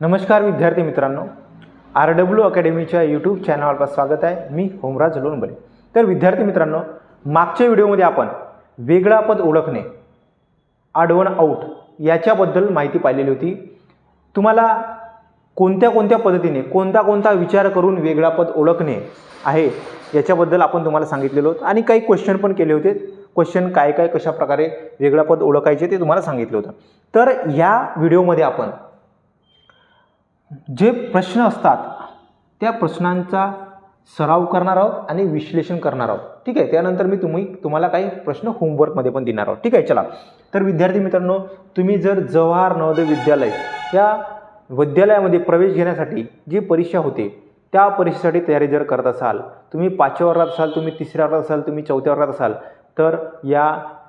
नमस्कार विद्यार्थी मित्रांनो. आर डब्ल्यू अकॅडमीच्या यूट्यूब चॅनलवर स्वागत आहे. मी होमराज लोणबरे. तर विद्यार्थी मित्रांनो मागच्या व्हिडिओमध्ये आपण वेगळा पद ओळखणे आडवण आऊट याच्याबद्दल माहिती पाहिलेली होती. तुम्हाला कोणत्या कोणत्या पद्धतीने कोणता कोणता विचार करून वेगळा पद ओळखणे आहे याच्याबद्दल आपण तुम्हाला सांगितलेलं होतं. आणि काही क्वेश्चन पण केले होते. क्वेश्चन काय काय कशाप्रकारे वेगळा पद ओळखायचे ते तुम्हाला सांगितलं होतं. तर या व्हिडिओमध्ये आपण जे प्रश्न असतात त्या प्रश्नांचा सराव करणार आहोत आणि विश्लेषण करणार आहोत. ठीक आहे? त्यानंतर मी तुम्ही तुम्हाला काही प्रश्न होमवर्कमध्ये पण देणार आहोत. ठीक आहे? चला. तर विद्यार्थी मित्रांनो तुम्ही जर जवाहर नवोदय विद्यालय या विद्यालयामध्ये प्रवेश घेण्यासाठी जी परीक्षा होते त्या परीक्षेसाठी तयारी जर करत असाल तुम्ही पाचव्या वर्गात असाल तुम्ही तिसऱ्या वर्गात असाल तुम्ही चौथ्या वर्गात असाल तर या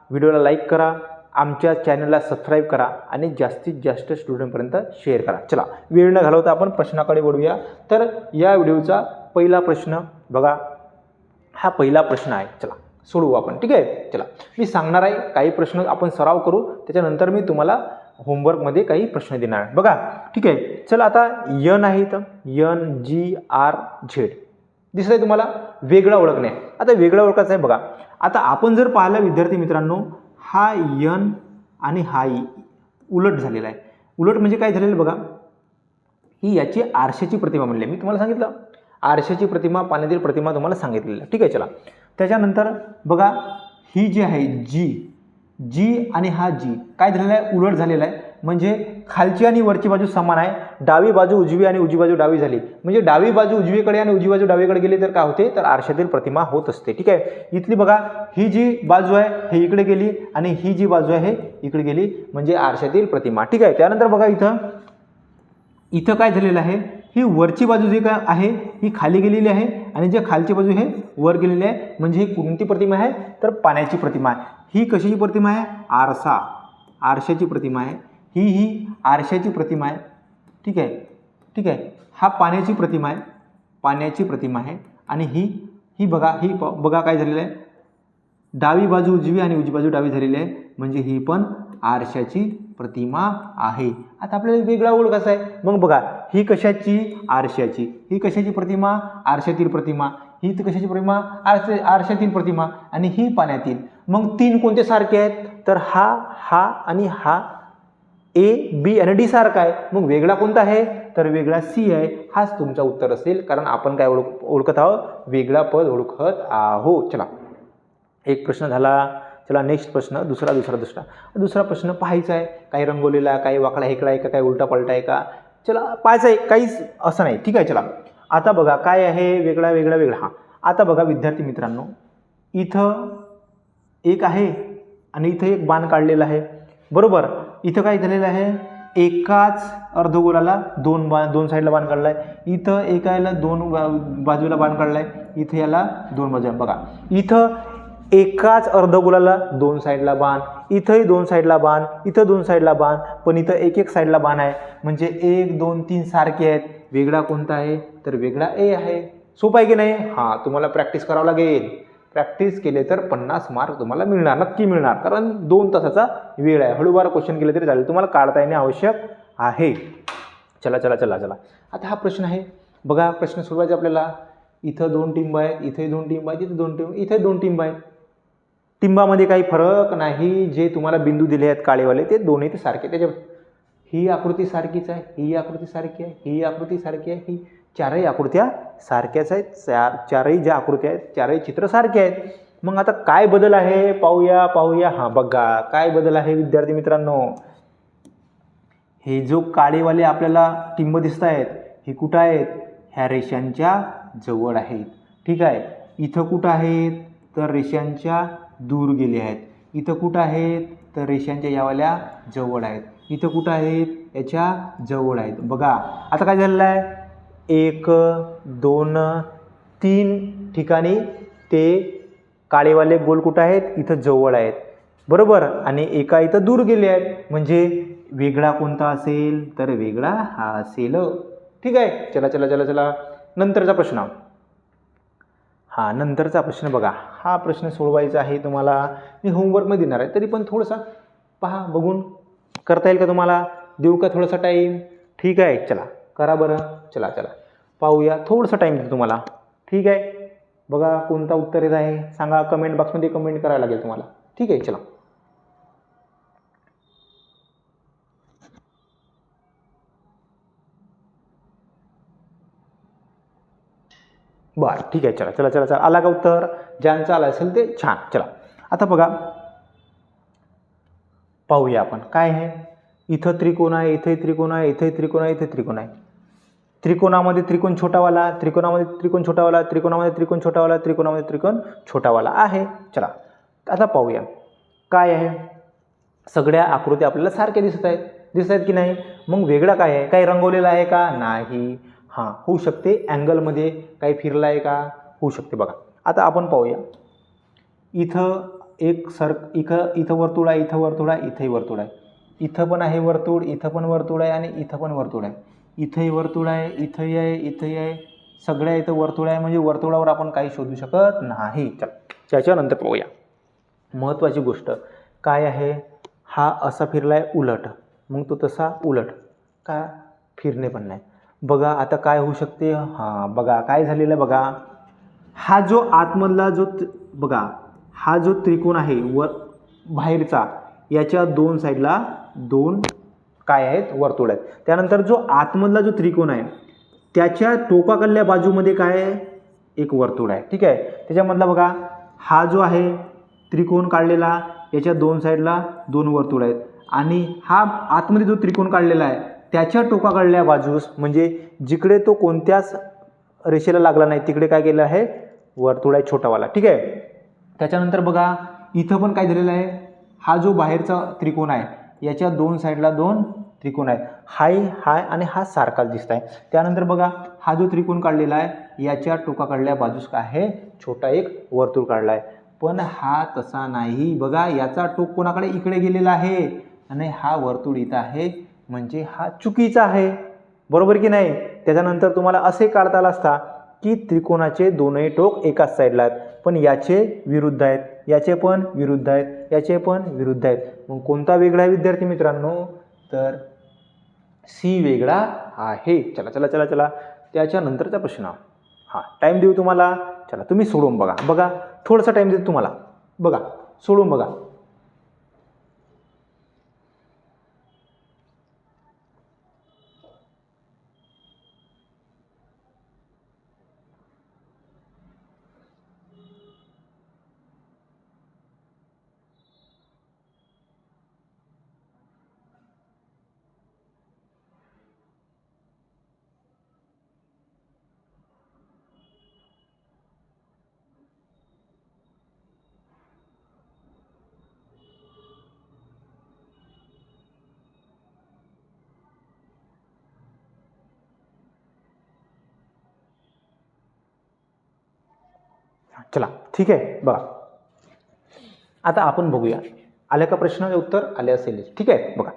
व्हिडिओला लाईक करा. आमच्या चॅनलला सबस्क्राईब करा आणि जास्तीत जास्त स्टुडंटपर्यंत शेअर करा. चला वेळ न घालवता आपण प्रश्नाकडे वळूया. तर या व्हिडिओचा पहिला प्रश्न बघा. हा पहिला प्रश्न आहे. चला सोडवू आपण. ठीक आहे? चला मी सांगणार आहे काही प्रश्न आपण सराव करू. त्याच्यानंतर मी तुम्हाला होमवर्कमध्ये काही प्रश्न देणार आहे. बघा ठीक आहे? चला आता यन आहे इथं. N G R Z. दिसत आहे तुम्हाला? वेगळा ओळखणे. आता वेगळा ओळखायचं आहे बघा. आता आपण जर पाहिलं विद्यार्थी मित्रांनो हा यन आणि हा ई उलट झालेला आहे. उलट म्हणजे काय झालेलं बघा? ही याची आरशाची प्रतिमा म्हणली आहे. मी तुम्हाला सांगितलं. आरशाची प्रतिमा पाण्यातील प्रतिमा तुम्हाला सांगितलेलं. आहे. ठीक आहे चला. त्याच्यानंतर बघा ही जी आहे जी जी आणि हा जी काय झालेला आहे? उलट झालेला आहे. म्हणजे खालची आणि वरची बाजू समान आहे. डावी बाजू उजवी आणि उजवी बाजू डावी झाली. म्हणजे डावी बाजू उजवीकडे आणि उजवी बाजू डावीकडे गेली तर काय होते? तर आरशातील प्रतिमा होत असते. ठीक आहे? इथली बघा ही जी बाजू आहे हे इकडे गेली आणि ही जी बाजू आहे इकडे गेली. म्हणजे आरशातील प्रतिमा. ठीक आहे? त्यानंतर बघा इथं. इथं काय झालेलं आहे? ही वरची बाजू जी काय आहे ही खाली गेलेली आहे आणि जे खालची बाजू हे वर गेलेली आहे. म्हणजे ही कोणती प्रतिमा आहे? तर पाण्याची प्रतिमा आहे. ही कशाची प्रतिमा आहे? आरसा. आरशाची प्रतिमा आहे. ही ही आरशाची प्रतिमा आहे. ठीक आहे. ठीक आहे. हा पाण्याची प्रतिमा आहे. पाण्याची प्रतिमा आहे. आणि ही ही बघा ही प बघा काय झालेलं आहे. डावी बाजू उजवी आणि उजवी बाजू डावी झालेली आहे. म्हणजे ही पण आरशाची प्रतिमा आहे. आता आपल्याला वेगळा ओळख कसा आहे. मग बघा ही कशाची? आरशाची. ही कशाची प्रतिमा? आरशातील प्रतिमा. ही ती कशाची प्रतिमा? आरशा आरशातील प्रतिमा. आणि ही पाण्यातील. मग तीन कोणते सारखे आहेत? तर हा हा आणि हा ए बी आणि डी सारखा आहे. मग वेगळा कोणता आहे? तर वेगळा सी आहे. हाच तुमचा उत्तर असेल. कारण आपण काय ओळख ओळखत आहोत? वेगळा पद ओळखत आहो चला. एक प्रश्न झाला. चला नेक्स्ट प्रश्न. दुसरा दुसरा दुसरा. दुसरा प्रश्न पाहायचा आहे. काही रंगवलेला काही वाकडा हेकडा आहे का काही उलटा पलटा आहे का? चला पाहायचं आहे. काहीच असं नाही. ठीक आहे चला. आता बघा काय आहे? वेगळा वेगळा वेगळा. हां. आता बघा विद्यार्थी मित्रांनो. इथं एक आहे आणि इथं एक बाण काढलेला आहे. बरोबर? इथं काय झालेलं आहे? एकाच अर्धगोलाला दोन बा दोन साईडला बाण काढला आहे इथं एका याला दोन बा बाजूला बाण काढला आहे इथं याला दोन बाजूला बघा इथं एकाच अर्धगोलाला दोन साईडला बाण इथंही दोन साईडला बाण इथं दोन साईडला बाण पण इथं एक एक साईडला बाण आहे. म्हणजे एक दोन तीन सारखे आहेत. वेगळा कोणता आहे? तर वेगळा ए आहे. सोपं आहे की नाही? हां तुम्हाला प्रॅक्टिस करावं लागेल. प्रॅक्टिस केले तर पन्नास मार्क तुम्हाला मिळणार नक्की मिळणार. कारण दोन तासाचा वेळ आहे. हळूवार क्वेश्चन केले तरी चालेल. तुम्हाला काढता येणे आवश्यक आहे. चला चला चला चला. आता हा प्रश्न आहे. बघा प्रश्न सोडवायचा आपल्याला. इथं दोन टिंब आहेत इथे दोन टिंब आहेत इथे दोन टिंब इथे दोन टिंब आहेत. टिंबामध्ये काही फरक नाही. जे तुम्हाला बिंदू दिले आहेत काळेवाले ते दोन्ही ते सारखे. त्याच्या ही आकृती सारखीच आहे ही आकृती सारखी आहे ही आकृती सारखी आहे ही चारही आकृत्या सारख्याच आहेत. चार चारही ज्या आकृत्या आहेत चारही चित्र सारखे आहेत. मग आता काय बदल आहे? पाहूया पाहूया. हां बघा काय बदल आहे विद्यार्थी मित्रांनो? हे जो काळेवाले आपल्याला टिंब दिसत आहेत हे कुठं आहेत? ह्या रेषांच्या जवळ आहेत. ठीक आहे? इथं कुठं आहेत? तर रेषांच्या दूर गेले आहेत. इथं कुठं आहेत? तर रेषांच्या यावाल्या जवळ आहेत. इथं कुठं आहेत? याच्या जवळ आहेत. बघा आता काय झालेलं आहे? एक दोन तीन ठिकाणी ते काळेवाले गोल कुठं आहेत? इथं जवळ आहेत. बरोबर? आणि एका इथं दूर गेले आहेत. म्हणजे वेगळा कोणता असेल? तर वेगळा हा असेल. ठीक आहे? चला चला चला चला. नंतरचा प्रश्न. हां नंतरचा प्रश्न बघा. हा प्रश्न सोडवायचा आहे तुम्हाला. मी होमवर्कमध्ये देणार आहे. तरी पण थोडंसं पहा बघून करता येईल का तुम्हाला? देऊ का थोडासा टाईम ठीक आहे. चला. करा बरं. चला चला. पाहूया. थोडंसं टाईम देतो तुम्हाला. ठीक आहे? बघा कोणता उत्तर येत आहे. सांगा कमेंट बॉक्समध्ये कमेंट करायला लागेल तुम्हाला. ठीक आहे? चला. बरं ठीक आहे. चला चला चला चला. आला का उत्तर? ज्यांचं आलं असेल ते छान. चला. आता बघा. पाहूया आपण. काय आहे? इथं त्रिकोण आहे इथे त्रिकोण आहे इथे त्रिकोण आहे इथे त्रिकोण आहे. त्रिकोणामध्ये त्रिकोण छोटावाला त्रिकोणामध्ये त्रिकोण छोटावाला त्रिकोणामध्ये त्रिकोण छोटावाला त्रिकोणामध्ये त्रिकोण छोटावाला आहे. चला आता पाहूया. काय आहे? सगळ्या आकृती आपल्याला सारख्या दिसत आहेत. दिसत आहेत की नाही? मग वेगळा काय आहे? काही रंगवलेला आहे का? नाही. हां होऊ शकते. अँगलमध्ये काही फिरला आहे का? होऊ शकते बघा. आता आपण पाहूया. इथं एक सर इथं इथं वर्तुळ आहे इथं वर्तुळ आहे इथंही वर्तुळ आहे. इथं पण आहे वर्तुळ इथं पण वर्तुळ आहे आणि इथं पण वर्तुळ आहे. इथंही वर्तुळ आहे इथंही आहे इथंही आहे. सगळ्या इथं वर्तुळ आहे म्हणजे वर्तुळावर आपण काही शोधू शकत नाही. चल त्याच्यानंतर पाहूया. महत्त्वाची गोष्ट काय आहे? हा असा फिरला आहे उलट. मग तो तसा उलट. का? फिरणे पण नाही. बघा आता काय होऊ शकते? हां बघा काय झालेलं आहे बघा. हा जो आतमधला जो बघा हा जो त्रिकोण आहे वर बाहेरचा याच्या दोन साईडला दोन काय आहेत? वर्तुळ आहेत. त्यानंतर जो आतमधला जो त्रिकोण आहे त्याच्या टोकाकडल्या बाजूमध्ये काय आहे? एक वर्तुळ आहे. ठीक आहे? त्याच्यामधला बघा हा जो आहे त्रिकोण काढलेला याच्या दोन साईडला दोन वर्तुळ आहेत. आणि हा आतमध्ये जो त्रिकोण काढलेला आहे त्याच्या टोकाकडल्या बाजूस म्हणजे जिकडे तो कोणत्याच रेषेला लागला नाही तिकडे काय केलं आहे? वर्तुळ आहे छोटावाला. ठीक आहे? त्याच्यानंतर बघा इथं पण काय झालेलं आहे? हा जो बाहेरचा त्रिकोण आहे याच्या दोन साईडला दोन त्रिकोण आहेत हाय हाय आणि हा सारखाच दिसत आहे त्यानंतर बघा हा जो त्रिकोण काढलेला आहे याच्या टोकाकडल्या बाजूस काय आहे छोटा एक वर्तुळ काढला आहे पण हा तसा नाही. बघा याचा टोक कोणाकडे? इकडे गेलेला आहे. आणि हा वर्तुळ इथं आहे. म्हणजे हा चुकीचा आहे. बरोबर की नाही? त्याच्यानंतर तुम्हाला असे काढता आला असता की त्रिकोणाचे दोनही टोक एकाच साईडला आहेत. पण याचे विरुद्ध आहेत. याचे पण विरुद्ध आहेत. याचे पण विरुद्ध आहेत. मग कोणता वेगळा आहे विद्यार्थी मित्रांनो? तर सी वेगळा आहे. चला चला चला चला. त्याच्यानंतरचा प्रश्न. हां टाईम देऊ तुम्हाला. चला तुम्ही सोडून बघा. बघा थोडासा टाईम देतो तुम्हाला. बघा सोडून बघा. चला ठीक आहे बघा. आता आपण बघूया. आल्या का प्रश्नाचे उत्तर? आले असेल. ठीक आहे बघा.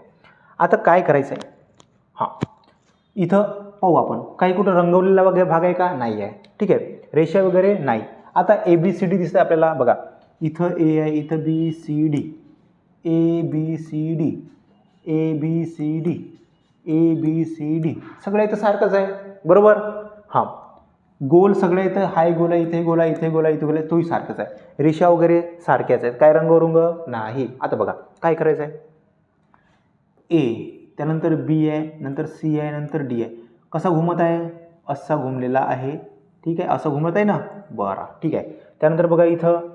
आता काय करायचं आहे हां. इथं पाहू आपण. काही कुठं रंगवलेला वगैरे भाग आहे का? नाही आहे. ठीक आहे. रेषा वगैरे नाही. आता ए बी सी डी दिसतं आपल्याला. बघा. इथं ए आहे इथं B C D A B C D A B C D A B C D सगळं इथं सारखंच आहे. बरोबर? हां. गोल सगळे इथं हाय गोला इथे गोला इथे गोला इथे गोला तोही सारखंच आहे. रेषा वगैरे सारख्याच आहेत. काय रंगवरुंग नाही. आता बघा काय करायचं आहे ए त्यानंतर बी आहे नंतर सी आहे नंतर डी आहे. कसा घुमत आहे? असा घुमलेला आहे. ठीक आहे? असं घुमत आहे ना? बरं. ठीक आहे. त्यानंतर बघा इथं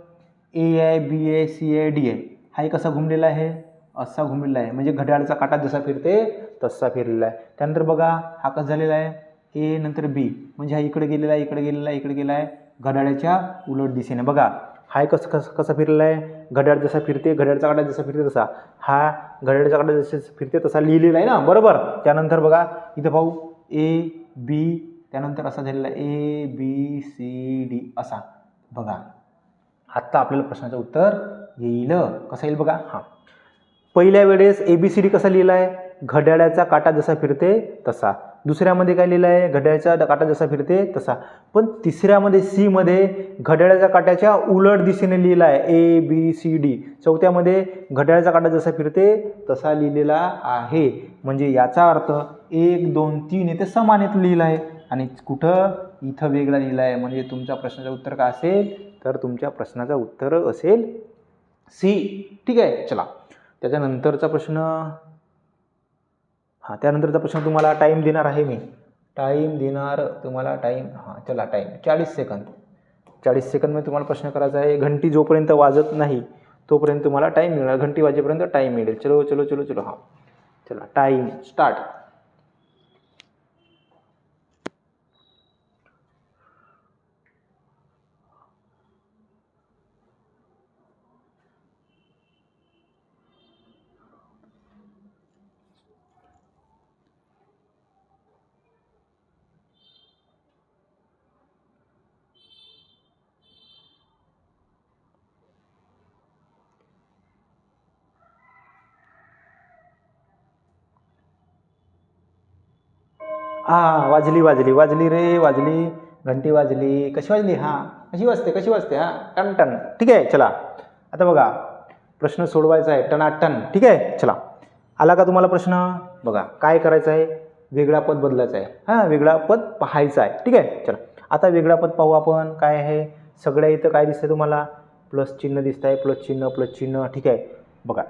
ए आहे बी आहे सी आहे डी आहे. हा एक कसा घुमलेला आहे? असा घुमलेला आहे. म्हणजे घड्याळाचा काटा जसा फिरते तसा फिरलेला आहे. त्यानंतर बघा हा कसा झालेला आहे? ए नंतर बी. म्हणजे हा इकडे गेलेला आहे इकडे गेलेला आहे इकडे गेला आहे. घड्याळाच्या उलट दिशेने. बघा हाय कसं कसं कसं कसा फिरलेला आहे? घड्याळ जसा फिरते घड्याळचा काटा जसा फिरते तसा. हा घड्याळचा काटा जसे फिरते तसा लिहिलेला आहे ना? बरोबर? त्यानंतर बघा इथं पाहू. ए बी त्यानंतर असा झालेला ए बी सी डी असा. बघा. आत्ता आपल्याला प्रश्नाचं उत्तर येईल. कसं येईल बघा? हां. पहिल्या वेळेस ए बी सी डी कसा लिहिला आहे? घड्याळाचा काटा जसा फिरते तसा. दुसऱ्यामध्ये काय लिहिलं आहे? घड्याळाचा काटा जसा फिरते तसा. पण तिसऱ्यामध्ये सीमध्ये घड्याळाच्या काट्याच्या उलट दिशेने लिहिला आहे. ए बी सी डी चौथ्यामध्ये घड्याळाचा काटा जसा फिरते तसा लिहिलेला आहे. म्हणजे याचा अर्थ एक दोन तीन येथे समान येत लिहिलं आहे. आणि कुठं? इथं वेगळा लिहिला आहे. म्हणजे तुमच्या प्रश्नाचं उत्तर काय असेल? तर तुमच्या प्रश्नाचं उत्तर असेल सी ठीक आहे? चला. त्याच्यानंतरचा प्रश्न हां त्यानंतरचा प्रश्न तुम्हाला टाईम देणार आहे मी. टाईम देणार तुम्हाला टाईम हां चला टाईम चाळीस सेकंद चाळीस सेकंदमध्ये तुम्हाला प्रश्न करायचा आहे घंटी जोपर्यंत वाजत नाही तोपर्यंत तुम्हाला टाईम मिळणार. घंटी वाजेपर्यंत टाईम मिळेल. चलो चलो चलो चलो हां. चला टाईम स्टार्ट हां वाजली वाजली वाजली रे वाजली. घंटी वाजली. कशी वाजली? हां. कशी वाजते? कशी वाजते? हां. टन टन. ठीक आहे चला. आता बघा. प्रश्न सोडवायचा आहे. टनाटन. ठीक आहे चला. आला का तुम्हाला प्रश्न? बघा. काय करायचं आहे? वेगळा पद बदलायचा आहे. हां वेगळा पद पाहायचा आहे. ठीक आहे चला. आता वेगळा पद पाहू आपण. काय आहे? सगळ्या इथं काय दिसतंय तुम्हाला? प्लस चिन्ह दिसत आहे प्लस चिन्ह प्लस चिन्ह. ठीक आहे. बघा.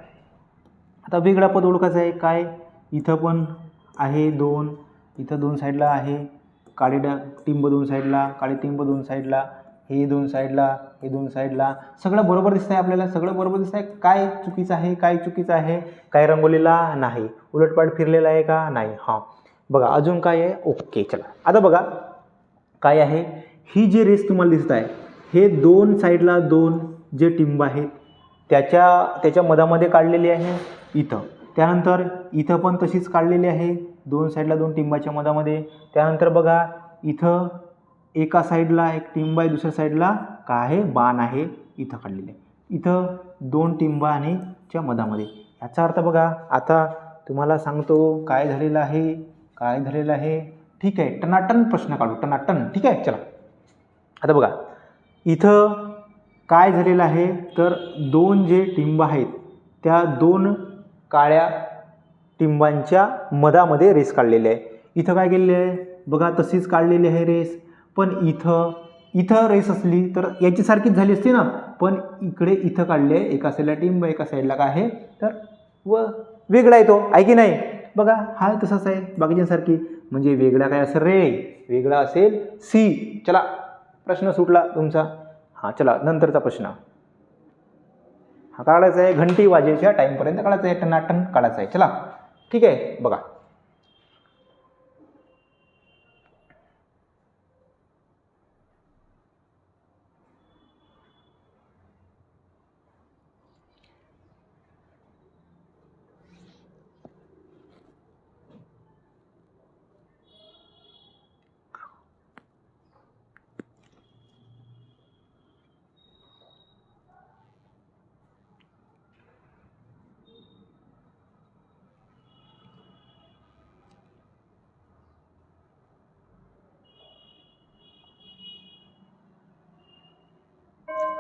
आता वेगळा पद ओळखायचा आहे. काय? इथं पण आहे दोन. इथं दोन साईडला आहे काळी डा टिंब दोन साईडला काळी टिंब दोन साईडला हे दोन साईडला हे दोन साईडला. सगळं बरोबर दिसतं आहे आपल्याला सगळं बरोबर दिसतं आहे काय चुकीचं आहे काय चुकीचं आहे काय रंगवलेला नाही. उलटपाट फिरलेला आहे का? नाही. हां. बघा अजून काय आहे? ओके चला. आता बघा काय आहे? ही जी रेस तुम्हाला दिसत आहे हे दोन साईडला दोन जे टिंब आहेत त्याच्या त्याच्या मधामध्ये काढलेली आहे इथं. त्यानंतर इथं पण तशीच काढलेली आहे. दोन साईडला दोन टिंबाच्या मधामध्ये. त्यानंतर बघा इथं एका साईडला एक टिंब आहे दुसऱ्या साईडला काय आहे? बाण आहे. इथं काढलेले आहे. इथं दोन टिंब आणि च्या मधामध्ये. याचा अर्थ बघा आता तुम्हाला सांगतो काय झालेलं आहे काय झालेलं आहे. ठीक आहे टनाटन प्रश्न काढू टनाटन. ठीक आहे चला. आता बघा इथं काय झालेलं आहे? तर दोन जे टिंब आहेत त्या दोन काळ्या टिंबांच्या मधामध्ये रेस काढलेली आहे. इथं काय केलेलं आहे? बघा तशीच काढलेली आहे रेस. पण इथं इथं रेस असली तर याची सारखीच झाली असती ना? पण इकडे इथं काढले आहे. एका साईडला टिंब एका साईडला काय आहे तर व वेगळा येतो आहे की नाही? बघा हा तसाच आहे. बाकीच्यांसारखी. म्हणजे वेगळा काय असेल रे? वेगळा असेल सी. चला प्रश्न सुटला तुमचा. हां चला नंतरचा प्रश्न. हा काढायचा आहे घंटी वाजेच्या टाईमपर्यंत काढायचं आहे टनाटन काढायचं आहे. चला. ठीक आहे? बघा.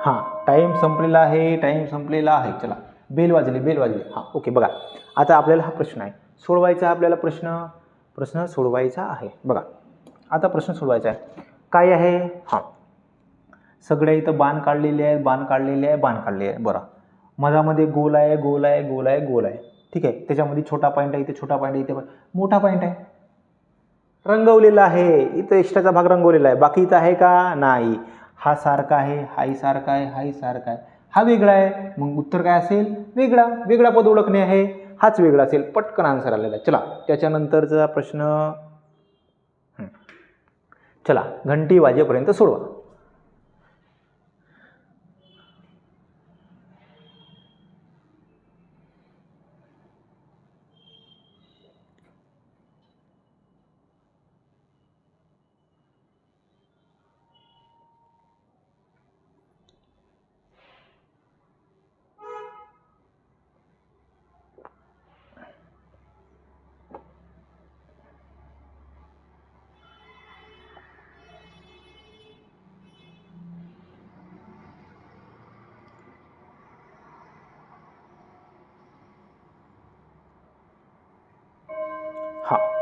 हां टाईम संपलेला आहे टाईम संपलेला आहे. चला बेल वाजली बेल वाजली. हां ओके बघा. आता आपल्याला हा प्रश्न आहे. सोडवायचा आपल्याला प्रश्न? प्रश्न सोडवायचा आहे. बघा आता प्रश्न सोडवायचा आहे. काय आहे? हां. सगळे इथं बाण काढलेले आहेत बाण काढलेले आहे बाण काढले आहे बरं. मधामध्ये गोल आहे गोल आहे गोल आहे गोल आहे. ठीक आहे? त्याच्यामध्ये छोटा पॉईंट आहे इथे छोटा पॉईंट आहे इथे मोठा पॉईंट आहे. रंगवलेला आहे. इथं एक्स्ट्राचा भाग रंगवलेला आहे. बाकी इथं आहे का? नाही. हा सारखा आहे हाही सारखा आहे हाही सारखा आहे. हा वेगळा आहे. मग उत्तर काय असेल? वेगळा. वेगळा पद ओळखणे आहे. हाच वेगळा असेल. पटकन आन्सर आलेला आहे. चला त्याच्यानंतरचा प्रश्न चला घंटी वाजेपर्यंत सोडवा.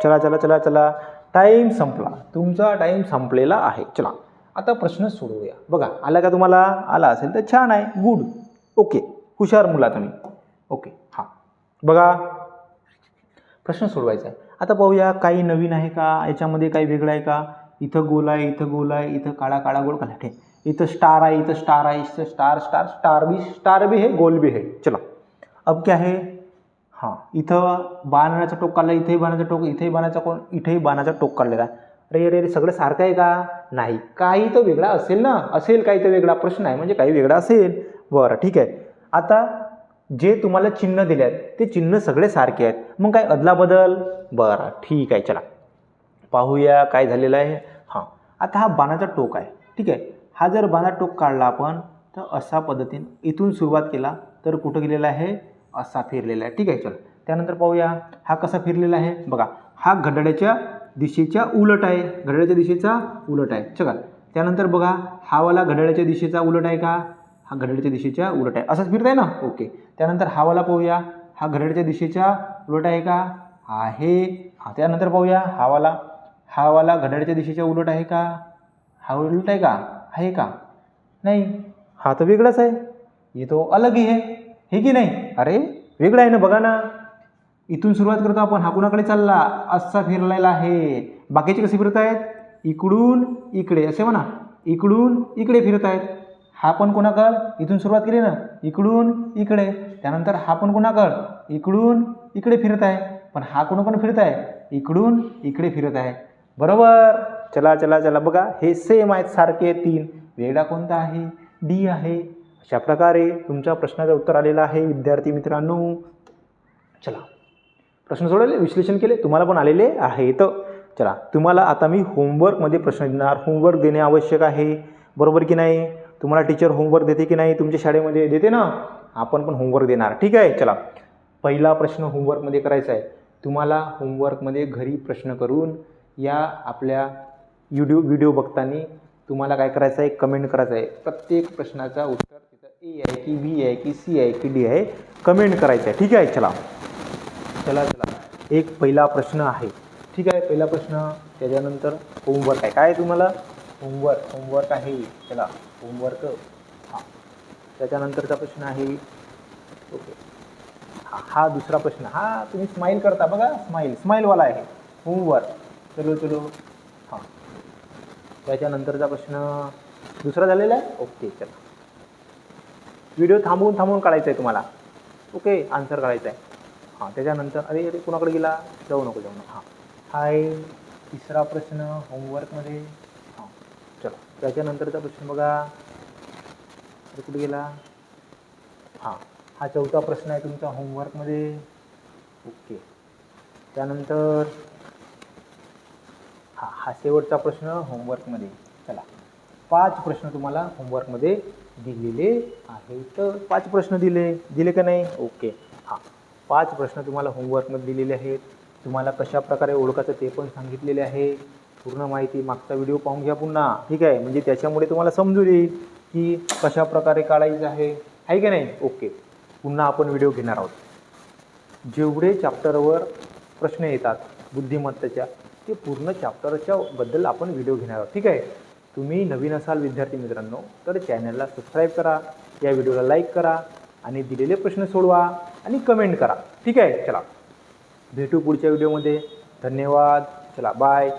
चला चला चला चला. टाईम संपला. तुमचा टाईम संपलेला आहे. चला आता प्रश्न सोडवूया. बघा आला का तुम्हाला? आला असेल तर छान आहे. गुड ओके हुशार मुला तुम्ही. ओके हां. बघा प्रश्न सोडवायचा आहे. आता पाहूया काही नवीन आहे का? याच्यामध्ये काही वेगळं आहे का? इथं गोल आहे इथं गोल आहे इथं काळा काळा गोल काला ठे इथं स्टार आहे इथं स्टार आहे इथं स्टार स्टार स्टार भी स्टार भी है गोल भी है. चला. अब क्या है? हां इथं बाणाचा टोक काढला इथेही बाणाचा टोक इथेही बाणाचा कोण इथेही बाणाचा टोक काढलेला आहे. अरे अरे अरे सगळं सारखं आहे का? नाही. काही तर वेगळा असेल ना? असेल काही तर वेगळा प्रश्न आहे म्हणजे काही वेगळा असेल. बरं ठीक आहे. आता जे तुम्हाला चिन्ह दिले आहेत ते चिन्ह सगळे सारखे आहेत. मग काय अदलाबदल बरं ठीक आहे चला. पाहूया काय झालेलं आहे. हां आता हा बाणाचा टोक आहे ठीक आहे. हा जर बाणा टोक काढला आपण तर अशा पद्धतीने इथून सुरुवात केला तर कुठं गेलेला आहे? असा फिरलेला आहे. ठीक आहे चला. त्यानंतर पाहूया हा कसा फिरलेला आहे. बघा हा घड्याळ्याच्या दिशेच्या उलट आहे. घड्याळ्याच्या दिशेचा उलट आहे. चला. त्यानंतर बघा हा वाला घड्याळाच्या दिशेचा उलट आहे का? हा घड्याळाच्या दिशेच्या उलट आहे. असंच फिरत आहे ना? ओके. त्यानंतर हा वाला पाहूया. हा घड्याळाच्या दिशेच्या उलट आहे का? आहे. हा त्यानंतर पाहूया. हा वाला. हा वाला दिशेच्या उलट आहे का? हा उलट आहे का? आहे का? नाही. हा तर वेगळाच आहे. ये तो अलगही आहे. हे की नाही? अरे वेगळं आहे ना बघा ना. इथून सुरुवात करतो आपण. हा कुणाकडे चालला? असा फिरलेला आहे. बाकीचे कसे फिरत आहेत? इकडून इकडे. असे म्हणा. इकडून इकडे फिरत आहेत. हा पण कोणाकड? इथून सुरुवात केली ना. इकडून इकडे. त्यानंतर हा पण कोणाकड? इकडून इकडे फिरत आहे. पण हा कोणाकडून फिरत आहे? इकडून इकडे फिरत आहे. बरोबर? चला चला चला. बघा हे सेम आहेत सारखे तीन. वेगळा कोणता आहे? डी आहे. अशा प्रकारे तुमच्या प्रश्नाचं उत्तर आलेलं आहे विद्यार्थी मित्रांनो. चला. प्रश्न सोडवले विश्लेषण केले तुम्हाला पण आलेले आहेत. चला. तुम्हाला आता मी होमवर्कमध्ये प्रश्न देणार. होमवर्क देणे आवश्यक आहे. बरोबर की नाही? तुम्हाला टीचर होमवर्क देते की नाही? तुमच्या शाळेमध्ये देते ना? आपण पण होमवर्क देणार. ठीक आहे? चला. पहिला प्रश्न होमवर्कमध्ये करायचा आहे. तुम्हाला होमवर्कमध्ये घरी प्रश्न करून या आपल्या युट्यूब व्हिडिओ बघताना तुम्हाला काय करायचं आहे? कमेंट करायचं आहे. प्रत्येक प्रश्नाचा उत्तर ए आहे की बी आहे की सी आहे की डी आहे कमेंट करायचं आहे ठीक आहे? चला. चला चला. एक पहिला प्रश्न आहे. ठीक आहे? पहिला प्रश्न त्याच्यानंतर होमवर्क आहे. काय तुम्हाला? होमवर्क होमवर्क आहे. चला होमवर्क हां. त्याच्यानंतरचा प्रश्न आहे. ओके. हा हा दुसरा प्रश्न. हा तुम्ही स्माईल करता बघा. स्माईल स्माईलवाला आहे. होमवर्क चलो चलो. हां. त्याच्यानंतरचा प्रश्न दुसरा झालेला आहे? ओके चला. व्हिडिओ थांबवून थांबवून काढायचा आहे तुम्हाला. ओके आन्सर काढायचा आहे हां त्याच्यानंतर अरे अरे कुणाकडे गेला? जाऊ नको जाऊ नको. हां. हाय तिसरा प्रश्न होमवर्कमध्ये हां चला. त्याच्यानंतरचा प्रश्न बघा. अरे कुठे गेला? हां हा चौथा प्रश्न आहे तुमचा होमवर्कमध्ये ओके. त्यानंतर हा हा शेवटचा प्रश्न होमवर्कमध्ये चला. पाच प्रश्न तुम्हाला होमवर्कमध्ये दिलेले आहेत पाच प्रश्न दिले. दिले का नाही? ओके. हां. पाच प्रश्न तुम्हाला होमवर्कमध्ये दिलेले आहेत. तुम्हाला कशा प्रकारे ओळखायचं ते पण सांगितलेले आहे. पूर्ण माहिती मागचा व्हिडिओ पाहून घ्या पुन्हा. ठीक आहे? म्हणजे त्याच्यामुळे तुम्हाला समजून येईल की कशा प्रकारे काढायचं आहे. आहे की नाही? ओके. पुन्हा आपण व्हिडिओ घेणार आहोत. जेवढे चॅप्टरवर प्रश्न येतात बुद्धिमत्तेच्या ते पूर्ण चॅप्टरच्या बद्दल आपण व्हिडिओ घेणार आहोत. ठीक आहे? तुम्ही नवीन असाल विद्यार्थी मित्रांनो तर चॅनलला सबस्क्राईब करा या व्हिडिओला लाईक करा आणि दिलेले प्रश्न सोडवा आणि कमेंट करा. ठीक आहे? चला. भेटू पुढच्या व्हिडिओमध्ये धन्यवाद. चला बाय